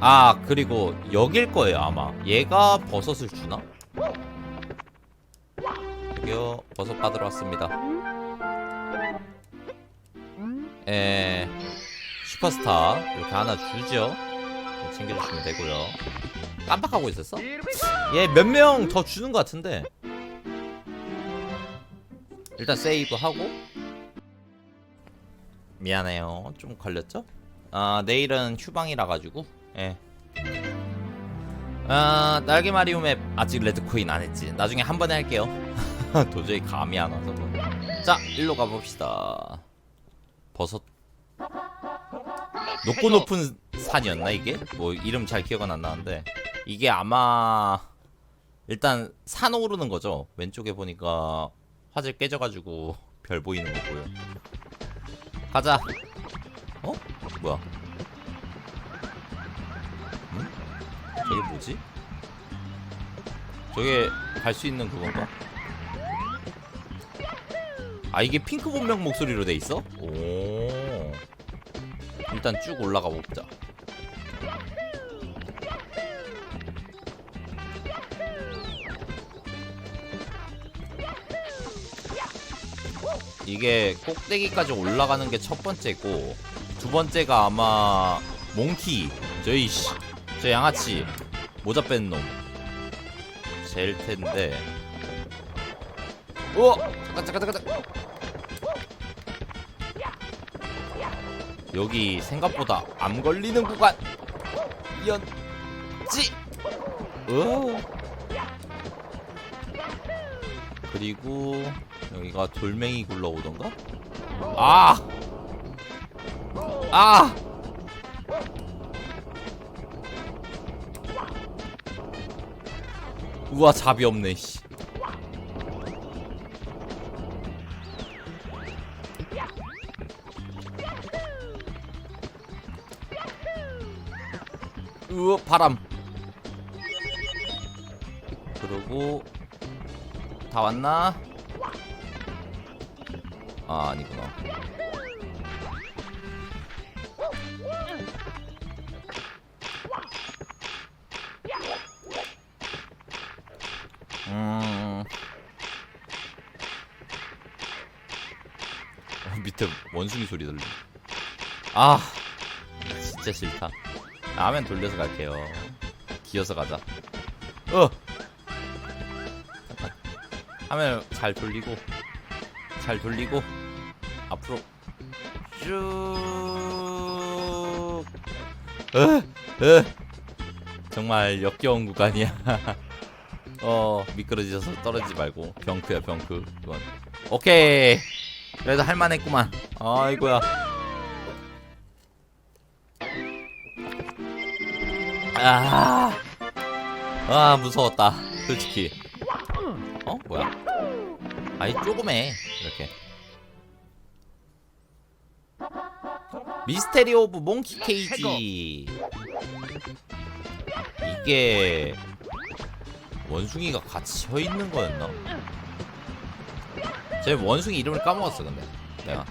아 그리고 여길 거예요 아마. 얘가 버섯을 주나? 여기요 버섯 받으러 왔습니다. 에 슈퍼스타 이렇게 하나 주죠. 챙겨주시면 되고요. 깜빡하고 있었어? 얘 몇 명 더 주는 것 같은데. 일단 세이브 하고. 미안해요. 좀 걸렸죠? 아 내일은 휴방이라 가지고 예. 아 날개 마리오 맵 아직 레드코인 안 했지. 나중에 한 번에 할게요. 도저히 감이 안 와서 자 일로 가봅시다. 버섯. 높고 높은 산이었나 이게? 뭐 이름 잘 기억은 안 나는데. 이게 아마 일단 산 오르는 거죠. 왼쪽에 보니까 화질 깨져가지고 별 보이는 거 보여. 가자. 어? 뭐야 저게 뭐지? 저게 갈 수 있는 그건가? 아 이게 핑크 본명 목소리로 돼 있어? 오 일단 쭉 올라가 보자 이게 꼭대기까지 올라가는 게 첫 번째고 두 번째가 아마 몽키 저이 씨, 저 양아치 모자 뺀 놈. 제일 텐데. 오! 잠깐 잠깐 잠깐. 여기 생각보다 암 걸리는 구간. 연지. 오. 그리고 여기가 돌멩이 굴러오던가? 아! 아! 우와 잡이 없네 씨. 으 바람 그러고 다 왔나? 아 아니구나 밑에 원숭이 소리 들리 아 진짜 싫다. 라면 돌려서 갈게요. 기어서 가자. 어! 잠깐 화면 잘 돌리고 잘 돌리고 앞으로 쭉. 으, 으. 정말 역겨운 구간이야. 어 미끄러지셔서 떨어지지 말고 병크야 병크. 그건. 오케이 그래도 할만했구만. 아이고야. 아, 아 무서웠다. 솔직히. 어? 뭐야? 아이 조그매. 이렇게. 미스테리 오브 몽키 케이지. 이게 원숭이가 갇혀 있는 거였나? 제 원숭이 이름을 까먹었어 근데. 내가.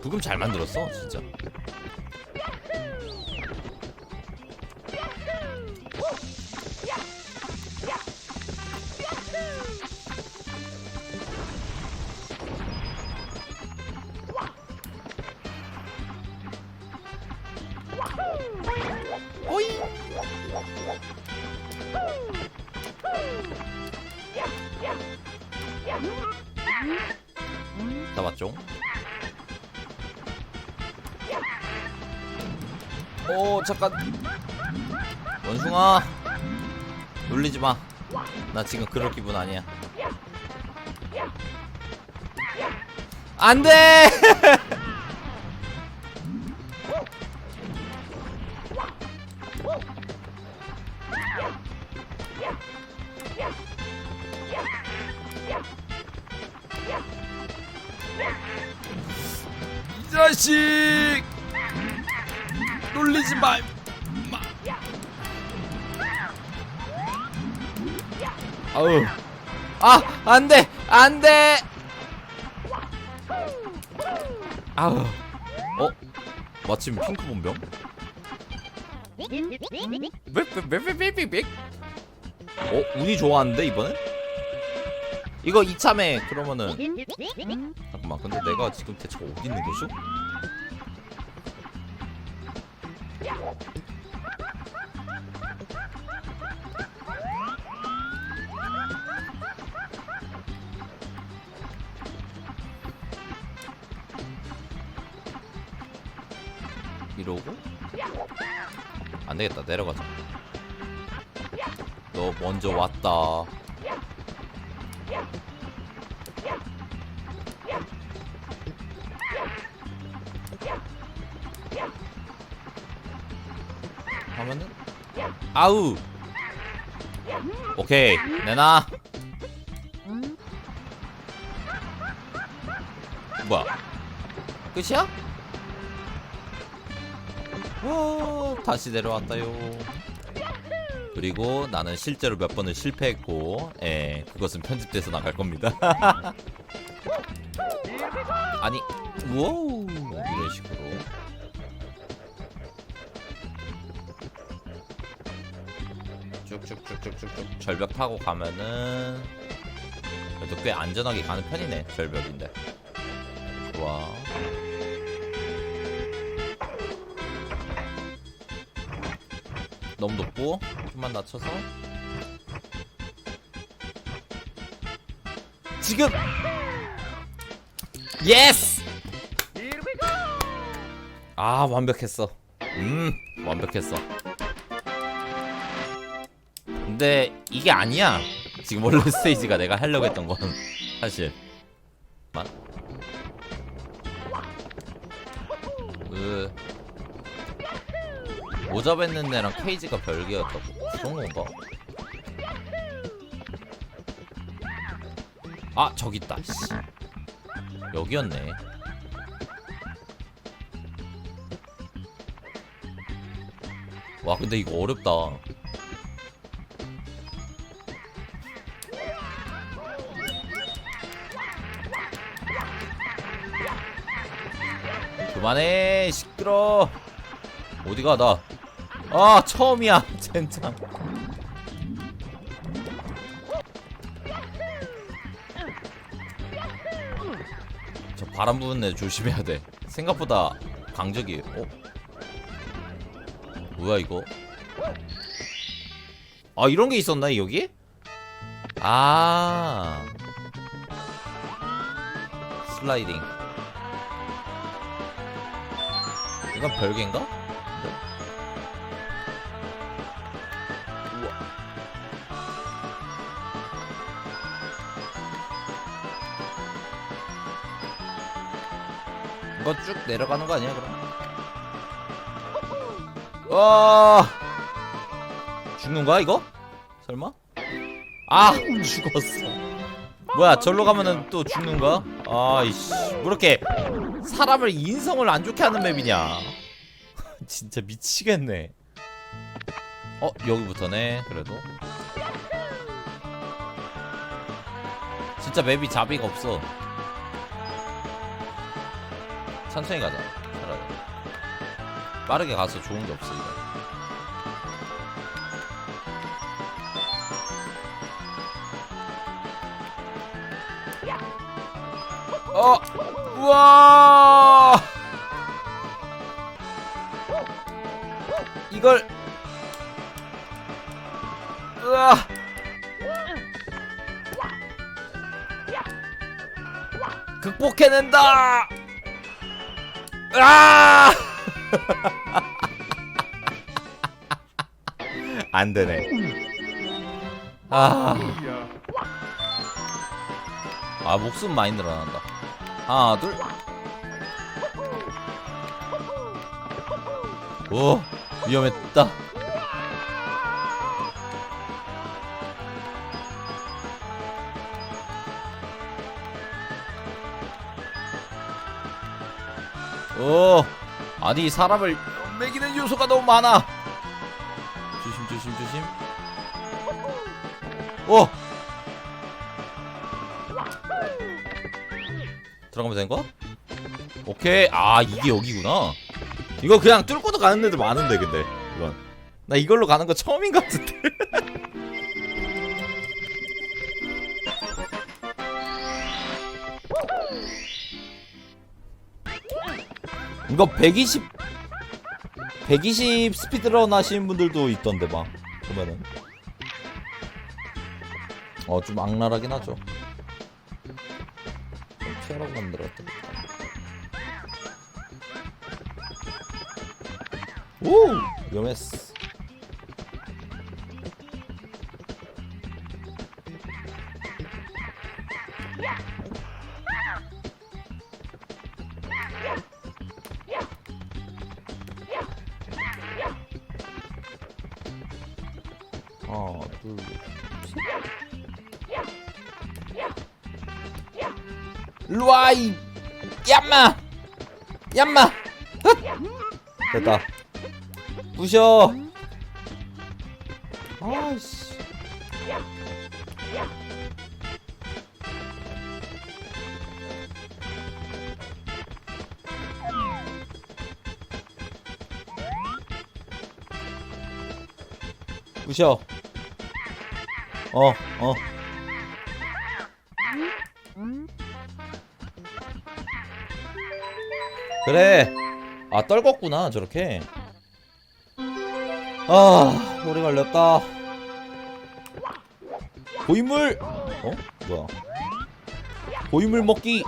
부금 잘 만들었어 진짜 다 맞죠? 오 잠깐 원숭아 놀리지 마. 나 지금 그럴 기분 아니야. 안 돼! 자식! 놀리지 마. 마. 아우. 아, 안 돼. 안 돼. 아우. 어? 마침 핑크 본병? 빽빽빽빽빽빽. 어? 운이 좋아하는데 이번엔? 이거 이참에 그러면은 잠깐만 근데 내가 지금 대체 어디 있는 거죠? 이러고? 안 되겠다. 내려가자. 너 먼저 왔다 하면은? 아우. 오케이 내놔. 뭐야? 끝이야? 와 다시 내려왔다요. 그리고 나는 실제로 몇 번을 실패했고 예 그것은 편집돼서 나갈 겁니다. 아니 우와 쭉쭉쭉쭉쭉쭉. 절벽 타고 가면은 그래도 꽤 안전하게 가는 편이네 절벽인데. 좋아. 너무 높고? 좀만 낮춰서? 지금! 예스! 아 완벽했어. 음 완벽했어 근데 이게 아니야. 지금 원래 스테이지가 내가 하려고 했던 건 사실. 만으 모자 뱉는 애랑 케이지가 별개였다고? 그런 건가? 아 저기 있다. 씨. 여기였네. 와 근데 이거 어렵다 그만해 시끄러. 어디가 나 아 처음이야 젠장. 저 바람 부는 애 조심해야 돼. 생각보다 강적이에요 어? 뭐야 이거? 아 이런 게 있었나 여기? 아. 슬라이딩 이건 별개인가? 네. 우와. 이거 쭉 내려가는 거 아니야 그럼? 와 죽는 거야 이거? 설마? 아 죽었어. 뭐야 절로 가면은 또 죽는 거야? 아이씨 뭐 이렇게 사람을 인성을 안 좋게 하는 맵이냐? 진짜 미치겠네. 어 여기부터네 그래도. 진짜 맵이 자비가 없어. 천천히 가자. 차라리. 빠르게 가서 좋은 게 없어 이거. 어, 우와. 이걸 으아. 극복해낸다. 아! 안 되네. 아. 아, 목숨 많이 늘어난다. 하나, 둘. 오, 위험했다. 오, 아니 사람을 매기는 요소가 너무 많아. 조심, 조심, 조심. 오. 들어가면 되는 거야? 오케이. 아 이게 여기구나. 이거 그냥 뚫고도 가는 애들 많은데 근데. 이건. 나 이걸로 가는 거 처음인 것 같은데. 이거 120 120 스피드런 하시는 분들도 있던데 막. 보면은. 어 좀 악랄하긴 하죠 좀 피하라고 만들었다. 오! 위험했어. 하나 둘 일로와 이 얌마. 얌마. 헛! 됐다. 부셔. 아이씨. 부셔. 어 어. 그래. 아 떨궜구나 저렇게. 아 오래 걸렸다. 고인물. 어? 뭐야? 고인물 먹기.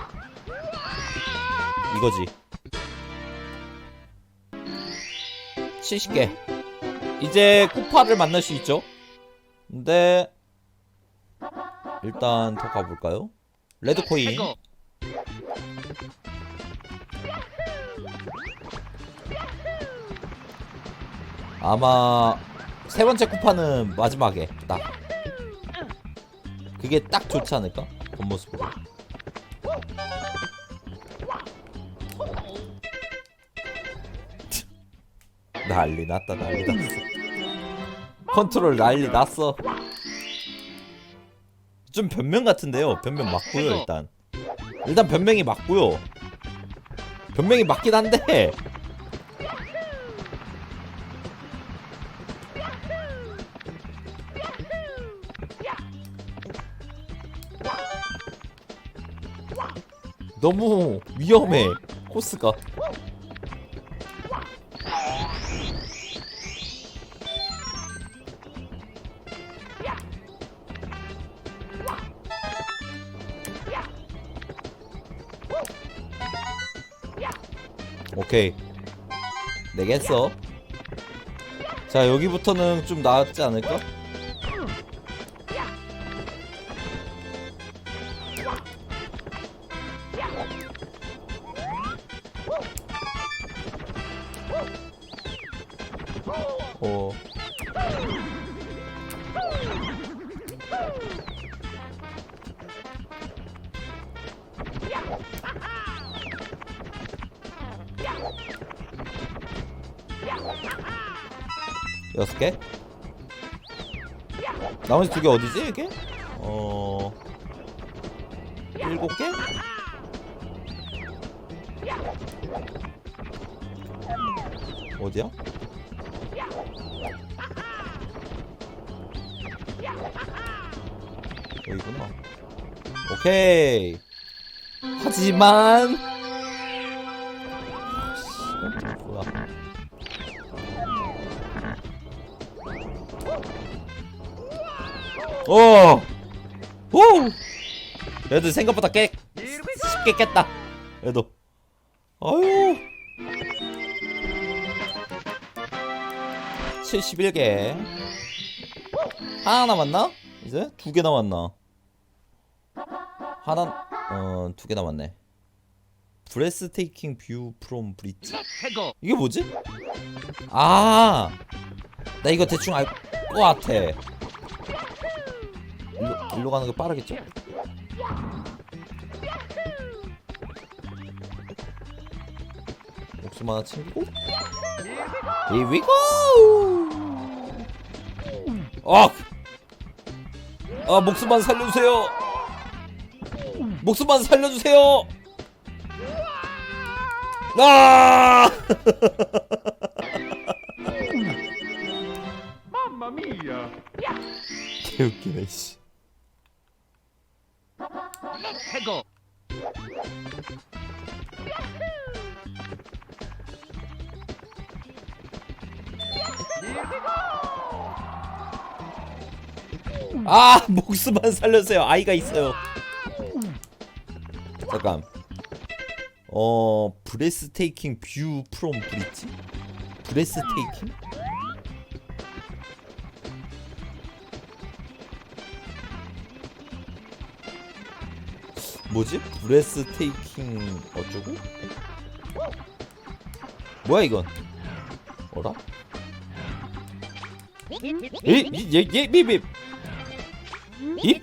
이거지. 70개. 이제 쿠파를 만날 수 있죠? 근데 일단 더 가볼까요? 레드 코인 아마 세 번째 쿠파는 마지막에 딱. 그게 딱 좋지 않을까? 겉모습으로. 난리 났다 난리 났어. 컨트롤 난리 났어. 좀 변명 같은데요 변명 맞고요 일단. 일단 변명이 맞고요. 변명이 맞긴 한데 너무 위험해 코스가. 오케이. 내겠어. 자 여기부터는 좀 나았지 않을까? 어. 여섯 개? 나머지 두 개 어디지 이게? 어 일곱 개? 어디야? 여기구나. 오케이. 하지만 아, 씨, 뭐야? 오, 오. 얘들 생각보다 깨 쉽게 깼다. 얘도. 아유. 71개. 하나 남았나? 이제 두 개 남았나? 하나 어 두 개 남았네. 브레스 테이킹 뷰 프롬 브릿지. 이게 뭐지? 아, 나 이거 대충 알 것 같아. 일로, 일로 가는 게 빠르겠죠? 목숨 하나 챙기고. Here we go! 아! 아, 목숨만 살려주세요! 목숨만 살려주세요! 아! 개웃기네 씨. Ego! 아 목숨만 살려주세요 아이가 있어요 잠깐 어 브레스 테이킹 뷰 프롬 브릿지 브레스 테이킹 뭐지 브레스 테이킹 어쩌고 뭐야 이건 어라 이예예예삐삐 뭐지?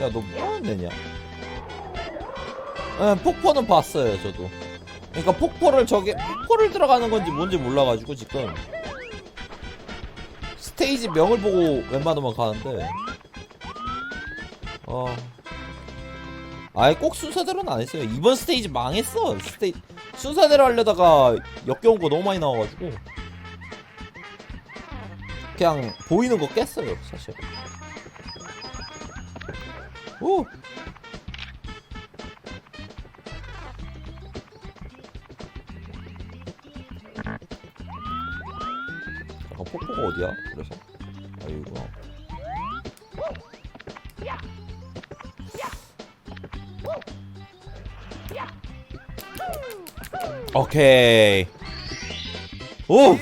야너 뭐하는 애냐? 예, 폭포는 봤어요 저도. 그러니까 폭포를 저게 폭포를 들어가는 건지 뭔지 몰라가지고 지금. 스테이지 명을 보고 웬만하면 가는데. 어 아예 꼭 순서대로는 안 했어요. 이번 스테이지 망했어. 스테이 순서대로 하려다가 역겨운 거 너무 많이 나와가지고. 그냥 보이는 거 깼어요 사실. 오! 잠깐 폭포가 어디야? 그래서 오케이. 오